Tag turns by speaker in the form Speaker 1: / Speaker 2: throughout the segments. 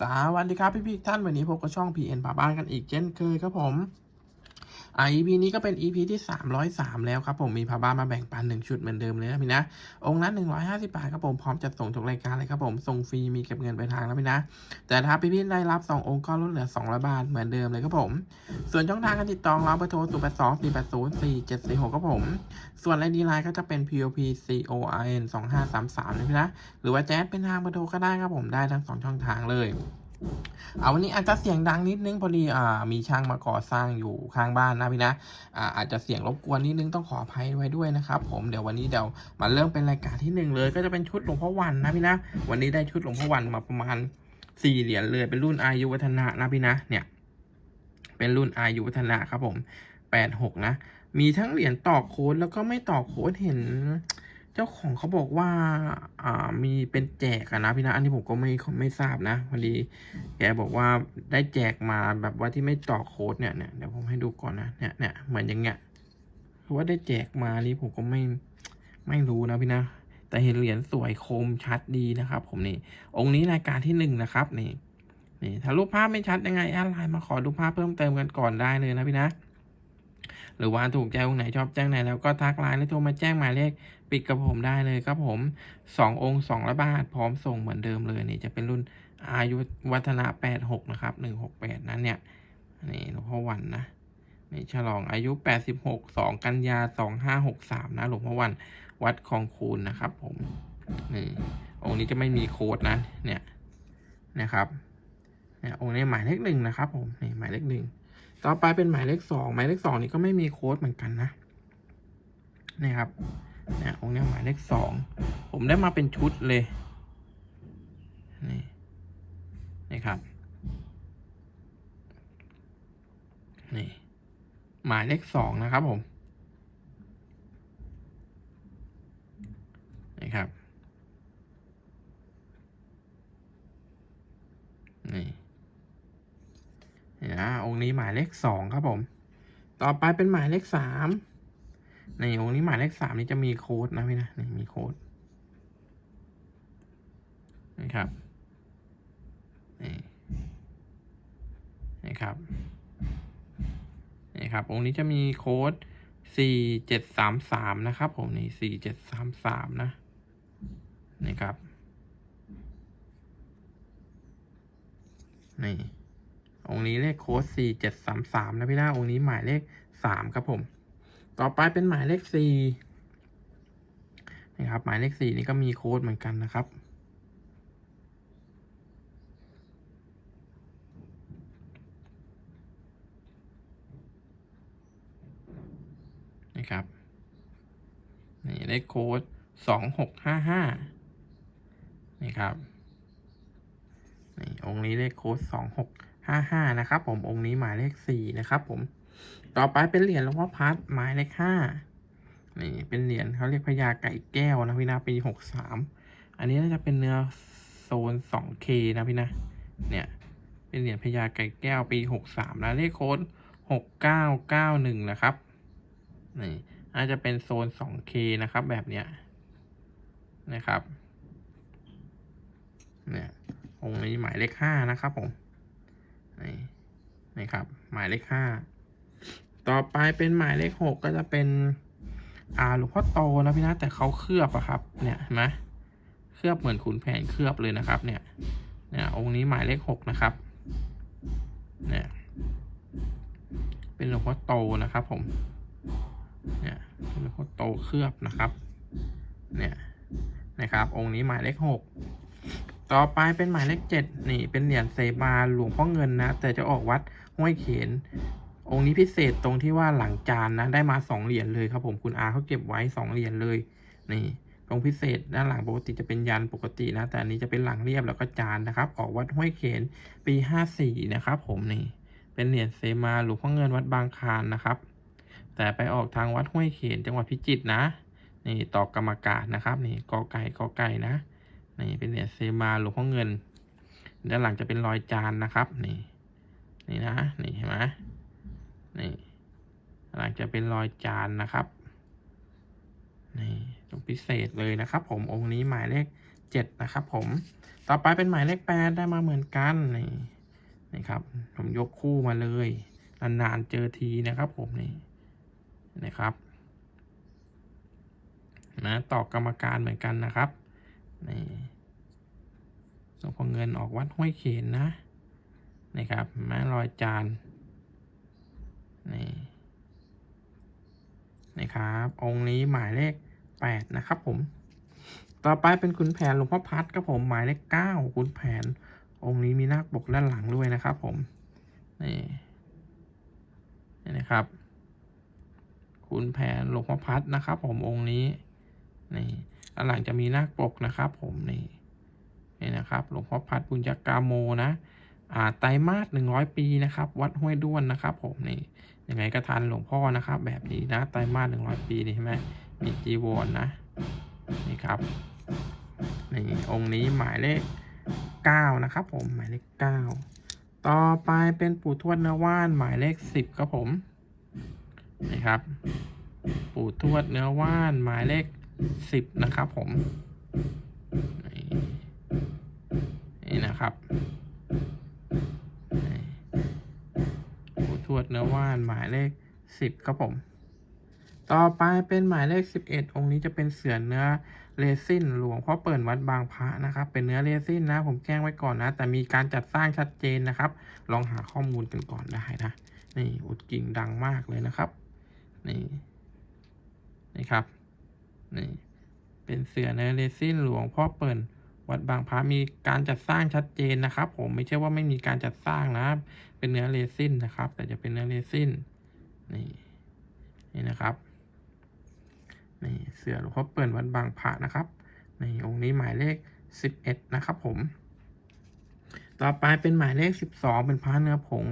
Speaker 1: สวัสดีครับพี่พี่ท่านวันนี้พบกับช่อง PN ป่าบ้านกันอีกเช่นเคยครับผม อ่า EP นี้ก็เป็น EP ที่ 303 แล้วครับผมมีพาบ้ามาแบ่งปันหนึ่งชุดเหมือนเดิมเลยนะพี่นะ องค์ละ150 บาทครับผมพร้อมจัดส่งทุกรายการเลยครับผมส่งฟรีมีเก็บเงินไปทางแล้วพี่นะ แต่ถ้าพี่พี่ได้รับ 2 องค์ก็ลดเหลือ 200 บาทเหมือนเดิมเลยครับผม ส่วนช่องทางการติดต่อเราเบอร์โทร0 8 2 4 8 0 4 7 4 6ครับผม ส่วนไอดีไลน์ก็จะเป็น POP CORN 2533นะพี่นะ หรือว่าแจ๊ดเป็นทางเบอร์โทรก็ได้ครับผมได้ทั้งสองช่องทางเลย เอาวันนี้อาจจะเสียงดังนิดนึงพอดีอ่ามีช่างมาก่อสร้างอยู่ข้างบ้านนะพี่นะอ่าอาจจะเสียงรบกวนนิดนึงต้องขออภัยไว้ด้วยนะครับผมเดี๋ยววันนี้เดี๋ยวมาเริ่มเป็นรายการที่หนึ่งเลย ก็จะเป็นชุดหลวงพ่อวันนะพี่นะ วันนี้ได้ชุดหลวงพ่อวันมาประมาณสี่เหรียญเลยเป็นรุ่นอายุวัฒนะนะพี่นะเนี่ย เป็นรุ่นอายุวัฒนะครับผมแปดหกนะมีทั้งเหรียญต่อโค้ดแล้วก็ไม่ต่อโค้ดเห็น จ้าของเขาบอกว่า อ่า มีเป็นแจกอะนะพี่นะ อันนี้ผมก็ไม่ไม่ทราบนะพอดี แกบอกว่าได้แจกมาแบบว่าที่ไม่ต่อโค้ดเนี่ยเนี่ยเดี๋ยวผมให้ดูก่อนนะ เนี่ยเนี่ยเหมือนอย่างเงี้ยคือว่าได้แจกมานี่ผมก็ไม่ไม่รู้นะพี่นะ แต่เห็นเหรียญสวยคมชัดดีนะครับ ผมนี่ องค์นี้รายการที่หนึ่งนะครับนี่ นี่ ถ้ารูปภาพไม่ชัดยังไงแอดไลน์มาขอดูภาพเพิ่มเติมกันก่อนได้เลยนะพี่นะ หรือว่าถูกใจองค์ไหนชอบแจ้งไหนแล้วก็ทักไลน์หรือโทรมาแจ้งหมายเลขปิดกับผมได้เลยครับผมสององค์สองร้อยบาท พร้อมส่งเหมือนเดิมเลยนี่จะเป็นรุ่นอายุวัฒนะแปดหกนะครับหนึ่งหกแปดนั้นเนี่ยนี่หลวงพ่อวันนะนี่ฉลองอายุแปดสิบหกสองกันยาสองห้าหกสามนะหลวงพ่อวันวัดคลองคูนนะครับ ผมนี่องค์นี้จะไม่มีโค้ดนะ เนี่ยนะครับเนี่ยองค์นี้หมายเลขหนึ่งนะครับ ผมนี่หมายเลขหนึ่ง ต่อไปเป็นหมายเลขสองหมายเลขสองนี่ก็ไม่มีโค้ดเหมือนกันนะนี่ครับเนี่ยองค์นี้หมายเลขสองผมได้มาเป็นชุดเลยนี่นี่ครับนี่หมายเลขสองนะครับผมนี่ครับนี่ นี่นะองค์นี้หมายเลขสองครับผม ต่อไปเป็นหมายเลขสามในองค์นี้หมายเลขสามนี่จะมีโค้ดนะพี่นะนี่มีโค้ดนี่ครับนี่นี่ครับนี่ครับองค์นี้จะมีโค้ดสี่เจ็ดสามสามนะครับผมนี่สี่เจ็ดสามสามนะนี่ครับนี่ องค์นี้เลขโค้ดสี่เจ็ดสามสามนะพี่น้าองค์นี้หมายเลขสามครับผม ต่อไปเป็นหมายเลขสี่นะครับหมายเลขสี่นี่ก็มีโค้ดเหมือนกันนะครับนะครับนี่เลขโค้ดสองหกห้าห้านี่ครับ นี่องค์นี้เลขโค้ดสองหกห้าห้านะครับผมองค์นี้หมายเลขสี่นะครับผมต่อไปเป็นเหรียญหลวงพ่อพัดหมายเลขห้านี่เป็นเหรียญเขาเรียกพญาไก่แก้วนะพี่นะปีหกสามอันนี้น่าจะเป็นเนื้อโซนสองเคนะพี่นะเนี่ยเป็นเหรียญพญาไก่แก้วปีหกสามนะเลขโค้ดหกเก้าเก้าหนึ่งนะครับนี่น่าจะเป็นโซนสองเคนะครับ แบบเนี้ยนะครับ เนี่ย องค์นี้หมายเลขห้านะครับผมนี่นี่ครับ หมายเลขห้าต่อไปเป็นหมายเลขหกก็จะเป็น อ่าหลวงพ่อโตนะพี่นะแต่เขาเคลือบอะครับ เนี่ยเห็นไหมเคลือบเหมือนขุนแผนเคลือบเลยนะครับ เนี่ย เนี่ย องค์นี้หมายเลขหกนะครับ เนี่ย เป็นหลวงพ่อโตนะครับ ผม เนี่ยเป็นหลวงพ่อโตเคลือบนะครับ เนี่ยนะครับ องค์นี้หมายเลขหก ต่อไปเป็นหมายเลขเจ็ดนี่เป็นเหรียญเซบาหลวงพ่อเงินนะ แต่จะออกวัดห้วยเขนองค์นี้พิเศษตรงที่ว่าหลังจานนะ ได้มาสองเหรียญเลยครับผมคุณอาเขาเก็บไว้สองเหรียญเลย นี่ตรงพิเศษด้านหลังปกติจะเป็นยันปกตินะ แต่อันนี้จะเป็นหลังเรียบแล้วก็จานนะครับ ออกวัดห้วยเขนปีห้าสี่นะครับ ผมนี่ เป็นเหรียญเซมาหลวงพ่อเงินวัดบางคานนะครับ แต่ไปออกทางวัดห้วยเขนจังหวัดพิจิตรนะ นี่ต่อกรรมการนะครับ นี่กอไก่กอไก่นะ นี่เป็นเหรียญเซมาหลวงพ่อเงิน ด้านหลังจะเป็นรอยจานนะครับ นี่ นี่นะ นี่เห็นไหมนี่หลังจะเป็นรอยจานนะครับ นี่ตรงพิเศษเลยนะครับ ผมองค์นี้หมายเลขเจ็ดนะครับ ผม ต่อไปเป็นหมายเลขแปดได้มาเหมือนกัน นี่นี่ครับ ผมยกคู่มาเลย นานๆเจอทีนะครับ ผมนี่ นะครับนะต่อกรรมการเหมือนกันนะครับ นี่ หลวงพ่อเงินออกวัดห้วยเขนนะนี่ครับแม้รอยจานนี่นี่ครับ องค์นี้หมายเลขแปดนะครับผม ต่อไปเป็นขุนแผนหลวงพ่อพัดครับผมหมายเลขเก้าขุนแผน องค์นี้มีนาคปกด้านหลังด้วยนะครับผมนี่นี่นะครับขุนแผนหลวงพ่อพัดนะครับ ผมองค์นี้นี่ด้านหลังจะมีนาคปกนะครับ ผมนี่ นี่นะครับหลวงพ่อพัดบุญญากาโมนะอ่าไตรมาสหนึ่งร้อยปีนะครับ วัดห้วยด้วนนะครับ ผมนี่ยังไงก็ทันหลวงพ่อนะครับ แบบนี้นะไตรมาสหนึ่งร้อยปีนี่ใช่ไหมมีจีวรนนะนี่ครับนี่องค์นี้หมายเลขเก้านะครับ ผมหมายเลขเก้าต่อไปเป็นปู่ทวดเนื้อว่านหมายเลขสิบครับผมนี่ครับ ปู่ทวดเนื้อว่านหมายเลขสิบนะครับ ผม นะครับทวดเนื้อว่านหมายเลขสิบครับผม ต่อไปเป็นหมายเลขสิบเอ็ดองค์นี้จะเป็นเสือเนื้อเรซินหลวงพ่อเปิดวัดบางพระนะครับ เป็นเนื้อเรซินนะ ผมแจ้งไว้ก่อนนะ แต่มีการจัดสร้างชัดเจนนะครับ ลองหาข้อมูลกันก่อนได้นะ นี่อุดกิ่งดังมากเลยนะครับ นี่นี่ครับ นี่ เป็นเสือเนื้อเรซินหลวงพ่อเปิด วัดบางพระมีการจัดสร้างชัดเจนนะครับ ผมไม่ใช่ว่าไม่มีการจัดสร้างนะ เป็นเนื้อเรซินนะครับ แต่จะเป็นเนื้อเรซินนี่นี่นะครับนี่เสือหลวงพ่อเปิดวัดบางพระนะครับนี่องค์นี้หมายเลขสิบเอ็ดนะครับ ผม ต่อไปเป็นหมายเลขสิบสองเป็นพระเนื้อผง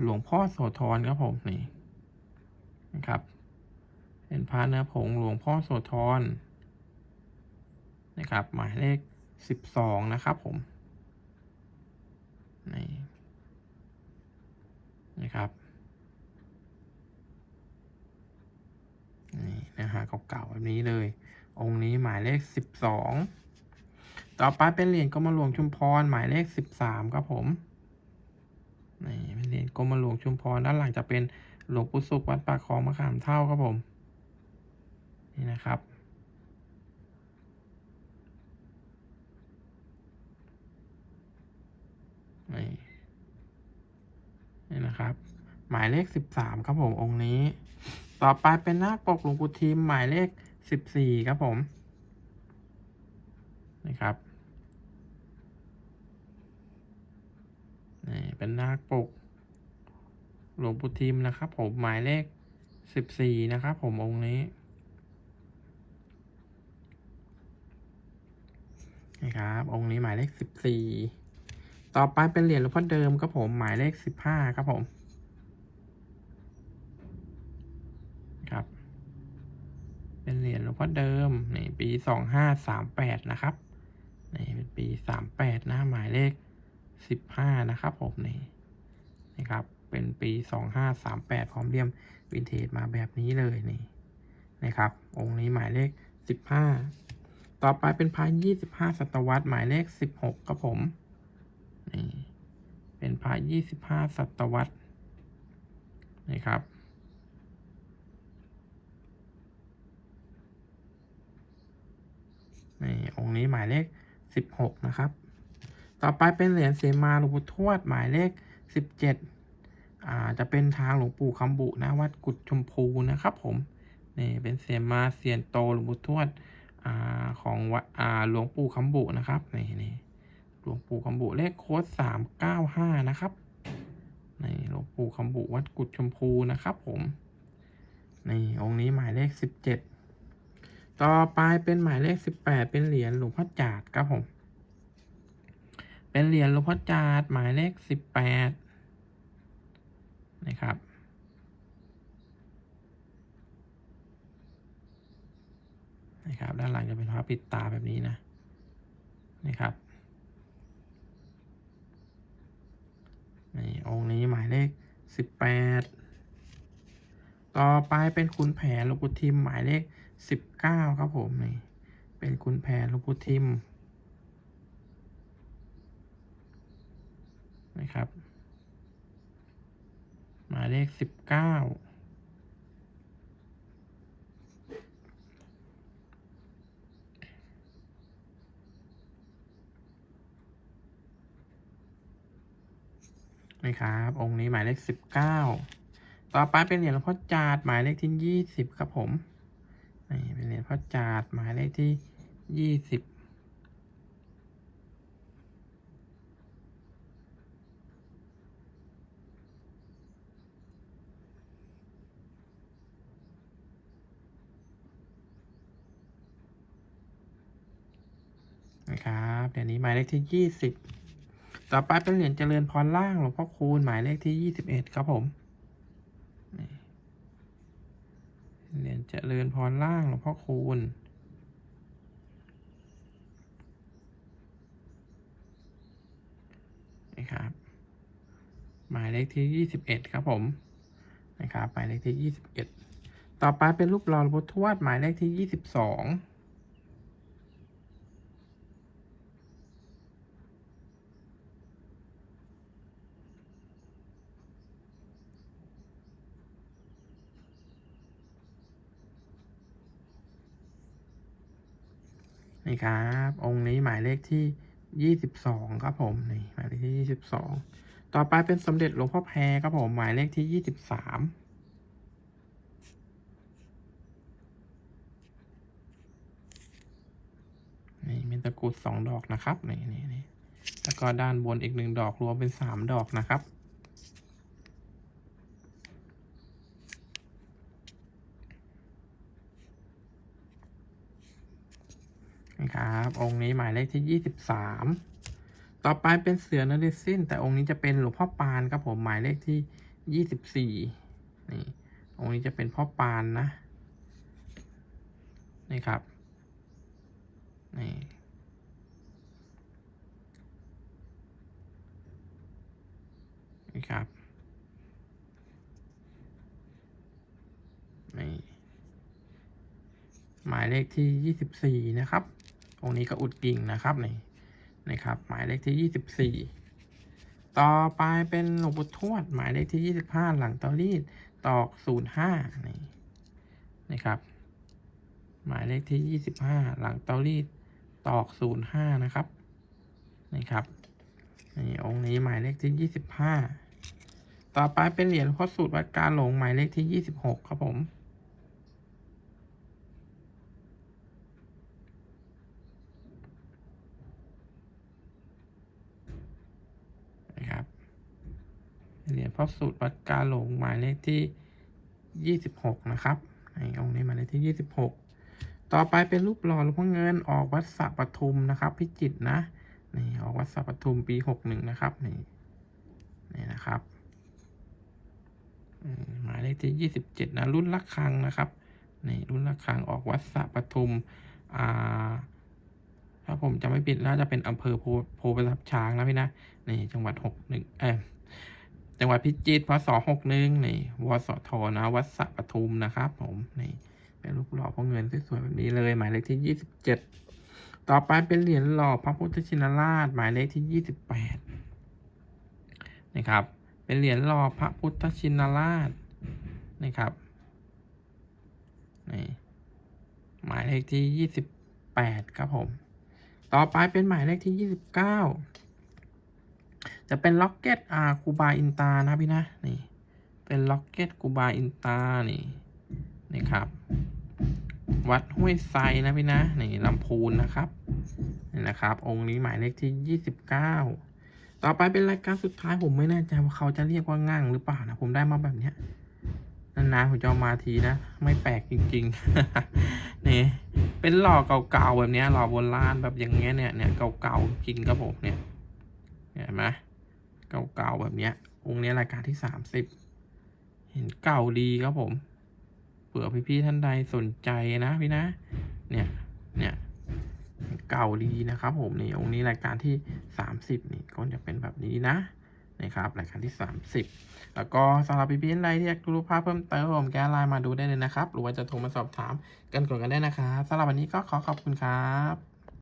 Speaker 1: หลวงพ่อโสธรครับผมนี่นะครับ เป็นพระเนื้อผงหลวงพ่อโสธรนะครับ หมายเลข สิบสองนะครับผมนี่นะครับนี่นะฮะเก่าๆแบบนี้เลย องค์นี้หมายเลขสิบสองต่อไปเป็นเหรียญกรมหลวงชุมพรหมายเลขสิบสามครับผมนี่เป็นเหรียญกรมหลวงชุมพรด้านหลังจะเป็นหลวงปู่สุขวัดปากคลองมะขามเท่าครับผมนี่นะครับ นี่ นี่นะครับ หมายเลขสิบสามครับผมองค์นี้ ต่อไปเป็นหน้าปกหลวงปู่ทิมหมายเลขสิบสี่ครับผมนี่ครับนี่เป็นหน้าปก หลวงปู่ทิมนะครับ ผมหมายเลขสิบสี่นะครับ ผมองค์นี้นี่ครับองค์นี้หมายเลขสิบสี่ ต่อไปเป็นเหรียญหลวงพ่อเดิมครับผมหมายเลขสิบห้าครับผมครับ เป็นเหรียญหลวงพ่อเดิมนี่ปีสองห้าสามแปดนะครับนี่เป็นปีสามแปดนะหมายเลขสิบห้านะครับผมนี่นี่ครับ เป็นปีสองห้าสามแปดพร้อมเลี่ยมวินเทจมาแบบนี้เลยนี่นะครับ องค์นี้หมายเลขสิบห้าต่อไปเป็นพายยี่สิบห้าศตวรรษหมายเลขสิบหกครับผม นี่เป็นพระยี่สิบห้าศตวรรษนี่ครับ นี่องค์นี้หมายเลขสิบหกนะครับ ต่อไปเป็นเหรียญเสมาหลวงปู่ทวดหมายเลขสิบเจ็ดอ่าจะเป็นทางหลวงปู่คำบุนะวัดกุดชมพูนะครับผมนี่เป็นเสมาเสียนโตหลวงปู่ทวดอ่าของวัดอ่าหลวงปู่คำบุนะครับนี่นี่ หลวงปู่คำบุเลขโค้ดสามเก้าห้านะครับนี่หลวงปู่คำบุวัดกุดชมพูนะครับ ผมนี่องค์นี้หมายเลขสิบเจ็ดต่อไปเป็นหมายเลขสิบแปดเป็นเหรียญหลวงพ่อจาดครับผม เป็นเหรียญหลวงพ่อจาดหมายเลขสิบแปดนะครับนะครับด้านหลังจะเป็นพระปิดตาแบบนี้นะนะครับ นี่องค์นี้หมายเลขสิบแปดต่อไปเป็นคุณแผนลูกพุทิมหมายเลขสิบเก้าครับผมนี่เป็นคุณแผนลูกพุทิมนะครับ หมายเลขสิบเก้า นะครับ องค์นี้หมายเลขสิบเก้าต่อไปเป็นเหรียญหลวงพ่อจาดหมายเลขที่ยี่สิบครับผมนี่เป็นเหรียญพ่อจาดหมายเลขที่ยี่สิบนะครับเดี๋ยวนี้หมายเลขที่ยี่สิบ ต่อไปเป็นเหรียญเจริญพรล่างหลวงพ่อคูณหมายเลขที่ยี่สิบเอ็ดครับผมเหรียญเจริญพรล่างหลวงพ่อคูณนะครับ หมายเลขที่ยี่สิบเอ็ดครับผมนะครับหมายเลขที่ยี่สิบเอ็ดต่อไปเป็นรูปหล่อหลวงพ่อทวดหมายเลขที่ยี่สิบสอง นี่ครับ องค์นี้หมายเลขที่ยี่สิบสองครับผมนี่หมายเลขที่ยี่สิบสองต่อไปเป็นสมเด็จหลวงพ่อแพรครับผมหมายเลขที่ยี่สิบสามนี่มีตะกรุดสองดอกนะครับนี่นี่นี่แล้วก็ด้านบนอีกหนึ่งดอกรวมเป็นสามดอกนะครับ ครับ องค์นี้หมายเลขที่ยี่สิบสามต่อไปเป็นเสือนฤสินแต่องค์นี้จะเป็นหลวงพ่อปานครับผมหมายเลขที่ยี่สิบสี่นี่องค์นี้จะเป็นพ่อปานนะ นี่ครับ นี่นี่ครับ นี่ หมายเลขที่ยี่สิบสี่นะครับ องนี้ก็อุดกิ่งนะครับนี่นะครับ หมายเลขที่ยี่สิบสี่ต่อไปเป็นหลวงปู่ทวด หมายเลขที่ยี่สิบห้าหลังเตารีดตอกศูนย์ห้านี่นะครับ หมายเลขที่ยี่สิบห้าหลังเตารีดตอกศูนย์ห้านะครับนี่ครับนี่องค์นี้หมายเลขที่ยี่สิบห้าต่อไปเป็นเหรียญพ่อสูตรวัดการหลงหมายเลขที่ยี่สิบหกครับผม นะครับ เหรียญพ่อสูตรวัดกาหลงหมายเลขที่ยี่สิบหกนะครับในองค์นี้หมายเลขที่ยี่สิบหกต่อไปเป็นรูปหล่อหลวงพ่อเงินออกวัดสระปทุมนะครับ พิจิตรนะนี่ออกวัดสระปทุมปีหกหนึ่งนะครับนี่นี่นะครับหมายเลขที่ยี่สิบเจ็ดนะ รุ่นละครังนะครับนี่รุ่นละครังออกวัดสระปทุมอ่าถ้าผมจำไม่ผิดน่าจะเป็นอำเภอโพโพประทับช้างนะพี่นะนี่จังหวัดหกหนึ่งเออ จังหวัดพิจิตรพศหกหนึ่งนี่วสทนะวัดสระปทุมนะครับ ผมนี่เป็นรูปหล่อพระเงินสวยๆแบบนี้เลย หมายเลขที่ยี่สิบเจ็ดต่อไปเป็นเหรียญหล่อพระพุทธชินราช หมายเลขที่ยี่สิบแปดนะครับ เป็นเหรียญหล่อพระพุทธชินราชนะครับนี่หมายเลขที่ยี่สิบแปดครับผม ต่อไปเป็นหมายเลขที่ยี่สิบเก้า จะเป็นล็อกเก็ตอาคูบาอินตานะพี่นะนี่เป็นล็อกเก็ตกูบาอินตานี่นี่ครับ วัดห้วยไซนะพี่นะนี่ลำพูนนะครับนี่นะครับ องค์นี้หมายเลขที่ยี่สิบเก้าต่อไปเป็นรายการสุดท้ายผมไม่แน่ใจว่าเขาจะเรียกว่าง่างหรือเปล่านะผมได้มาแบบเนี้ยนานๆผมจะเอมาทีนะ ไม่แปลกจริงๆนี่เป็นหล่อเก่าๆแบบนี้หล่อโบราณแบบอย่างเงี้ยเนี่ยเนี่ยเก่าๆจริงครับผมเนี่ยเห็นไหม เก่าๆแบบเนี้ย องค์นี้รายการที่สามสิบเห็นเก่าดีครับผม เผื่อพี่ๆท่านใดสนใจนะพี่นะ เนี่ย เนี่ยเก่าดีนะครับผมนี่องค์นี้รายการที่สามสิบนี่ก็จะเป็นแบบนี้นะนะครับรายการที่สามสิบแล้วก็สำหรับพี่ๆท่านใดที่อยากดูภาพเพิ่มเติมแก้ไลน์มาดูได้เลยนะครับ หรือว่าจะโทรมาสอบถามกันก่อนกันได้นะครับสำหรับวันนี้ก็ขอขอบคุณครับ